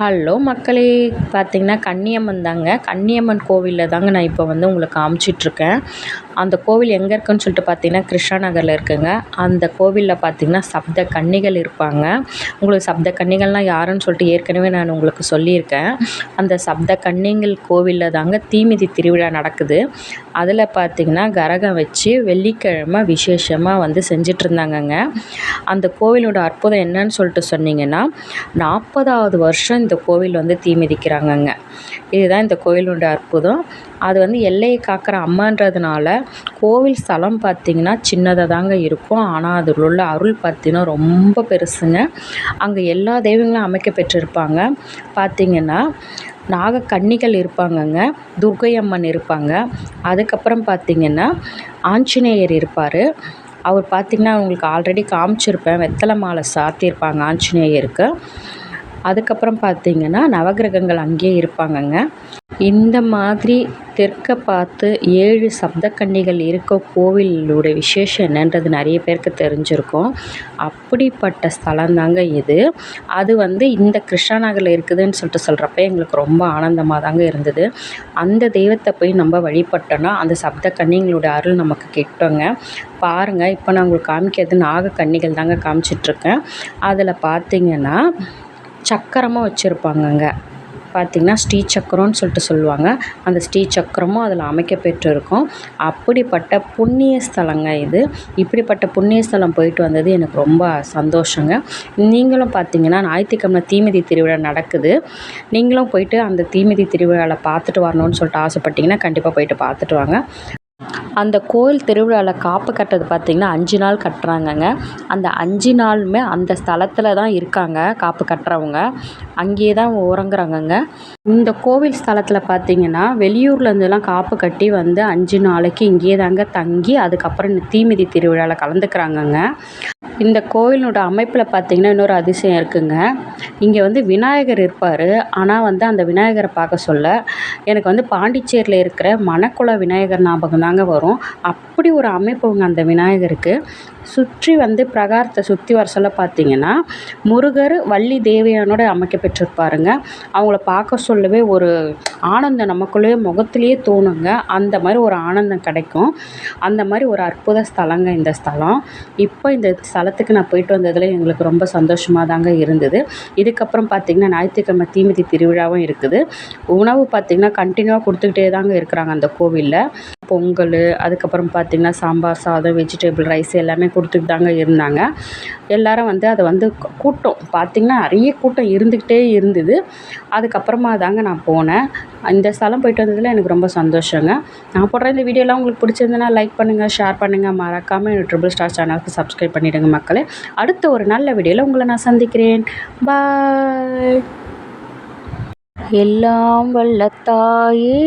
Hello மக்களே பார்த்தீங்கன்னா கன்னியம்மன் தாங்க. கன்னியம்மன் கோவிலில் தாங்க நான் இப்போ வந்து உங்களுக்கு காமிச்சிட்ருக்கேன். அந்த கோவில் எங்கே இருக்குன்னு சொல்லிட்டு பார்த்தீங்கன்னா கிருஷ்ணா நகரில் இருக்குங்க. அந்த கோவிலில் பார்த்தீங்கன்னா சப்த கன்னிகள் இருப்பாங்க. உங்களுக்கு சப்த கன்னிகள்லாம் யாருன்னு சொல்லிட்டு ஏற்கனவே நான் உங்களுக்கு சொல்லியிருக்கேன். அந்த சப்த கன்னிகள் கோவிலில் தாங்க தீமிதி திருவிழா நடக்குது. அதில் பார்த்திங்கன்னா கரகம் வச்சு வெள்ளிக்கிழமை விசேஷமாக வந்து செஞ்சிட்ருந்தாங்கங்க. அந்த கோவிலோட அற்புதம் என்னன்னு சொல்லிட்டு சொன்னீங்கன்னா நாற்பதாவது வருஷம் இந்த கோவில் வந்து தீ மிதிக்கிறாங்கங்க இதுதான் இந்த கோவிலுடைய அற்புதம். அது வந்து எல்லையை காக்கிற அம்மான்றதுனால கோவில் ஸ்தலம் பார்த்திங்கன்னா சின்னதாக தாங்க இருக்கும். ஆனால் அதில் உள்ள அருள் பார்த்திங்கன்னா ரொம்ப பெருசுங்க. அங்கே எல்லா தெய்வங்களும் அமைக்க பெற்றிருப்பாங்க. பார்த்திங்கன்னா நாகக்கன்னிகள் இருப்பாங்கங்க. துர்க்கை அம்மன் இருப்பாங்க. அதுக்கப்புறம் பார்த்திங்கன்னா ஆஞ்சநேயர் இருப்பார். அவர் பார்த்திங்கன்னா உங்களுக்கு ஆல்ரெடி காமிச்சிருப்பேன். வெத்தலை மாலை சாத்தியிருப்பாங்க ஆஞ்சநேயருக்கு. அதுக்கப்புறம் பார்த்திங்கன்னா நவகிரகங்கள் அங்கேயே இருப்பாங்கங்க. இந்த மாதிரி தெற்க பார்த்து ஏழு சப்தக்கன்னிகள் இருக்க கோவிலோட விசேஷம் என்னன்றது நிறைய பேருக்கு தெரிஞ்சிருக்கும். அப்படிப்பட்ட ஸ்தலம் தாங்க இது. அது வந்து இந்த கிருஷ்ணா நகரில் இருக்குதுன்னு சொல்லிட்டு சொல்கிறப்ப எங்களுக்கு ரொம்ப ஆனந்தமாக தாங்க இருந்தது. அந்த தெய்வத்தை போய் நம்ம வழிபட்டோன்னா அந்த சப்த கன்னிகளோட அருள் நமக்கு கிட்டோங்க. பாருங்கள் இப்போ நான் உங்களுக்கு காமிக்கிறது நாக கன்னிகள் தாங்க காமிச்சிட்ருக்கேன் அதில் பார்த்திங்கன்னா சக்கரமாக வச்சுருப்பாங்கங்க பார்த்திங்கன்னா ஸ்ரீ சக்கரம்னு சொல்லிட்டு சொல்லுவாங்க. அந்த ஸ்ரீ சக்கரமும் அதில் அமைக்கப்பெற்று இருக்கும் அப்படிப்பட்ட புண்ணிய ஸ்தலங்க இது. இப்படிப்பட்ட புண்ணிய ஸ்தலம் போயிட்டு வந்தது எனக்கு ரொம்ப சந்தோஷங்க. நீங்களும் பார்த்தீங்கன்னா ஞாயிற்றுக்கிழமை தீமிதி திருவிழா நடக்குது. நீங்களும் போயிட்டு அந்த தீமிதி திருவிழாவில் பார்த்துட்டு வரணும்னு சொல்லிட்டு ஆசைப்பட்டிங்கன்னா கண்டிப்பாக போயிட்டு பார்த்துட்டு வாங்க. அந்த கோயில் திருவிழாவில் காப்பு கட்டுறது பார்த்திங்கன்னா அஞ்சு நாள் கட்டுறாங்கங்க. அந்த அஞ்சு நாளுமே அந்த ஸ்தலத்தில் தான் இருக்காங்க காப்பு கட்டுறவங்க. அங்கேயே தான் உறங்குறாங்கங்க. இந்த கோவில் ஸ்தலத்தில் பார்த்திங்கன்னா வெளியூர்லேருந்துலாம் காப்பு கட்டி வந்து அஞ்சு நாளைக்கு இங்கேயே தாங்க தங்கி அதுக்கப்புறம் இந்த தீமிதி திருவிழாவில் கலந்துக்கிறாங்கங்க. இந்த கோயிலோட அமைப்பில் பார்த்திங்கன்னா இன்னொரு அதிசயம் இருக்குங்க. இங்கே வந்து விநாயகர் இருப்பார். ஆனால் வந்து அந்த விநாயகரை பார்க்க சொல்ல எனக்கு வந்து பாண்டிச்சேரியில் இருக்கிற மணக்குள விநாயகர் ஞாபகம் தாங்க வரும். அப்படி ஒரு அமைப்புங்க அந்த விநாயகருக்கு. சுற்றி வந்து பிரகாரத்தை சுற்றி வர சொல்ல பார்த்தீங்கன்னா முருகர் வள்ளி தேவியானோட அமைக்கப்பெற்றிருப்பாருங்க அவங்கள பார்க்க சொல்ல நமக்குள்ளவே ஒரு ஆனந்தம் நமக்குள்ளேயே முகத்துலேயே தோணுங்க. அந்த மாதிரி ஒரு ஆனந்தம் கிடைக்கும். அந்த மாதிரி ஒரு அற்புத ஸ்தலங்க இந்த ஸ்தலம். இப்போ இந்த ஸ்தலத்துக்கு நான் போயிட்டு வந்ததில் எங்களுக்கு ரொம்ப சந்தோஷமாக தாங்க இருந்தது. இதுக்கப்புறம் பார்த்திங்கன்னா ஞாயிற்றுக்கிழமை தீமிதி திருவிழாவும் இருக்குது. உணவு பார்த்திங்கன்னா கண்டினியூவாக கொடுத்துக்கிட்டே தாங்க இருக்கிறாங்க அந்த கோவிலில். பொங்கல் அதுக்கப்புறம் பார்த்திங்கன்னா சாம்பார் சாதம் வெஜிடபிள் ரைஸ் எல்லாமே கொடுத்துட்டு தாங்க இருந்தாங்க. எல்லோரும் வந்து அதை வந்து கூட்டம். பார்த்திங்கன்னா நிறைய கூட்டம் இருந்துக்கிட்டே இருந்தது. அதுக்கப்புறமா தாங்க நான் போனேன். இந்த ஸ்தலம் போயிட்டு வந்ததில் எனக்கு ரொம்ப சந்தோஷங்க. நான் போடுற இந்த வீடியோலாம் உங்களுக்கு பிடிச்சிருந்ததுன்னா லைக் பண்ணுங்கள் ஷேர் பண்ணுங்கள் மறக்காமல் என்னோட ட்ரிபிள் ஸ்டார் சேனலுக்கு சப்ஸ்கிரைப் பண்ணிவிடுங்க மக்களே. அடுத்த ஒரு நல்ல வீடியோவில் உங்களை நான் சந்திக்கிறேன். பாய் எல்லாம் வல்ல தாயே